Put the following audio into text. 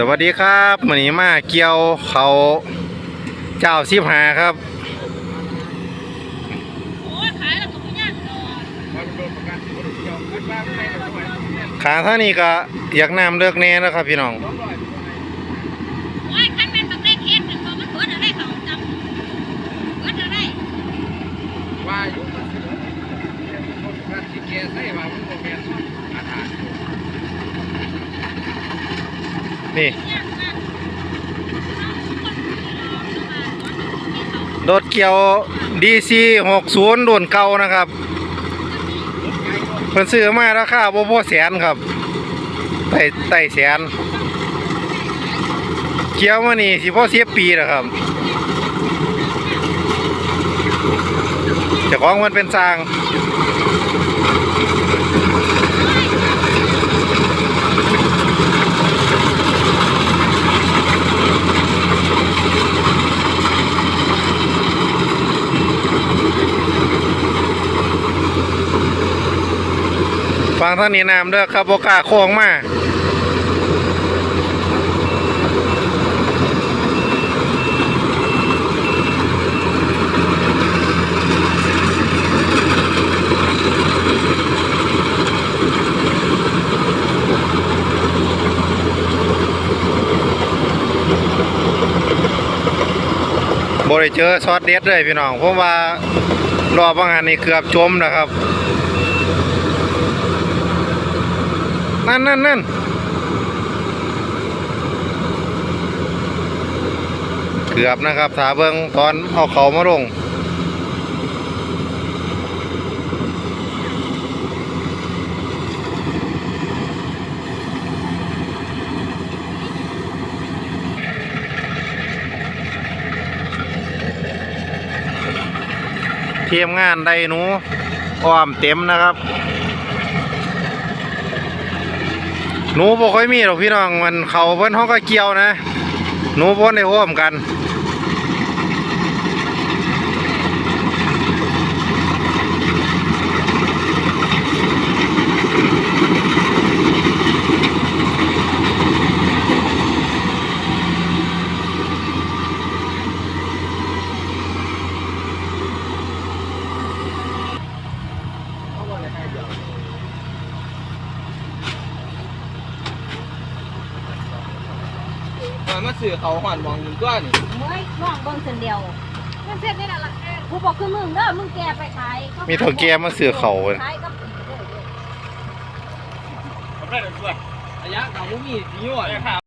สวัสดีครับวันนี้มาเกี่ยวเขาเจ้าสิบหาครับขาท่านี้ก็อยากนำเลือกแน่นะครับพี่น้องว่าอยู่ที่แกใส่ว่ามันบ่แม่นอาหาร นี่ รถเกี่ยว DC 60รุ่นเก่านะครับเพิ่นซื้อมาราคาบ่พอแสนครับไต่ไต่แสน เกี่ยวมานี่สิพอเสียปีแล้วครับเจ้าของมันเป็นสร้าง ฟังท่านนี้น้ำเด้อครับบกาโค้งมาบริเจอช็อตเด็ดเลยพี่น้องเพราะว่ารอบบางอันนี่เกือบจมนะครับ นั่นนั่นนั่นเกือบนะครับถาเบิงตอนเอาเขามาลงเทียมงานไดหนูอ้อมเต็มนะครับ หนูบ่ค่อยมีหรอกพี่น้องมันเขาเพิ่นห้องก็เกี่ยวนะ หนูบ่ได้ห่วมกัน มันมาซื้อเขาหอนมองอยู่ตัวนี่เฮ้ยน้องเบิ่งเส้นเดียวมันเส้นนี่แหละล่ะกูบอกคือมึงเด้อมึงแกไปขายมีเถ่าแก่มาซื้อเขาเว้ย ขายกับระยะเก่าบ่มีสิอยู่อะ